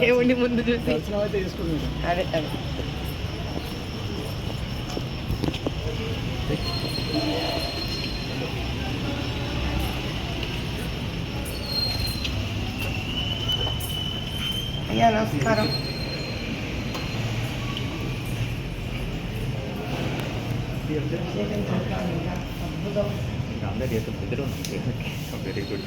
దేవుడి ముందు చూసి. అదే అదే. అయ్యా నమస్కారం. అద్భుతం అందరూ వెరీ గుడ్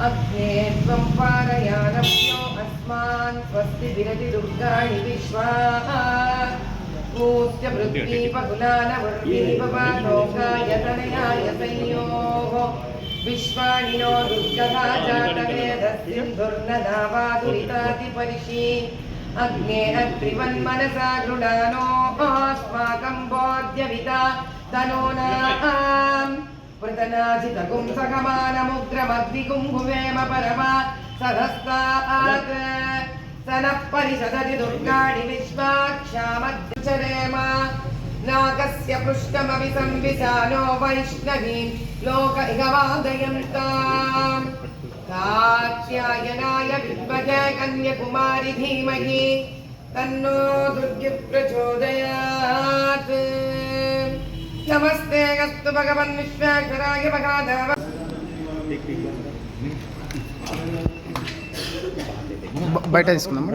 अग्ने त्वं पारयानभ्यो अस्मान् स्वस्ति विरति दुर्गाणि विश्वाः। ऊस्य वृत्तीपकुलानवृत्तीपवालोकायतनयाय संयोः विश्वाणि नो दुर्गः जातवेदस्यं दुर्नदावादुरितातिपरिषि अग्ने अग्रिवन्मनसा गृणानो अस्माकं बोध्यविता तनूना మృతనాజితగుం సగమానముగ్రమగ్నిగుంభువేమ పరమా సహస్తాత్ సనః పరిషదది దుర్గాణి విశ్వాక్షామధ్యచరేమ నాగస్య పృష్టమవి సంవిశానో వైష్ణవీం లోక ఇగ వాదయంతాం కాత్యాయనాయ విద్మజే కన్యకుమారి ధీమహి తన్నో దుర్గి ప్రచోదయాత్ నమస్తే గస్తు భగవన్ విశ్వేశ్వరాయ మహాదేవ బయట తీసుకుందాం.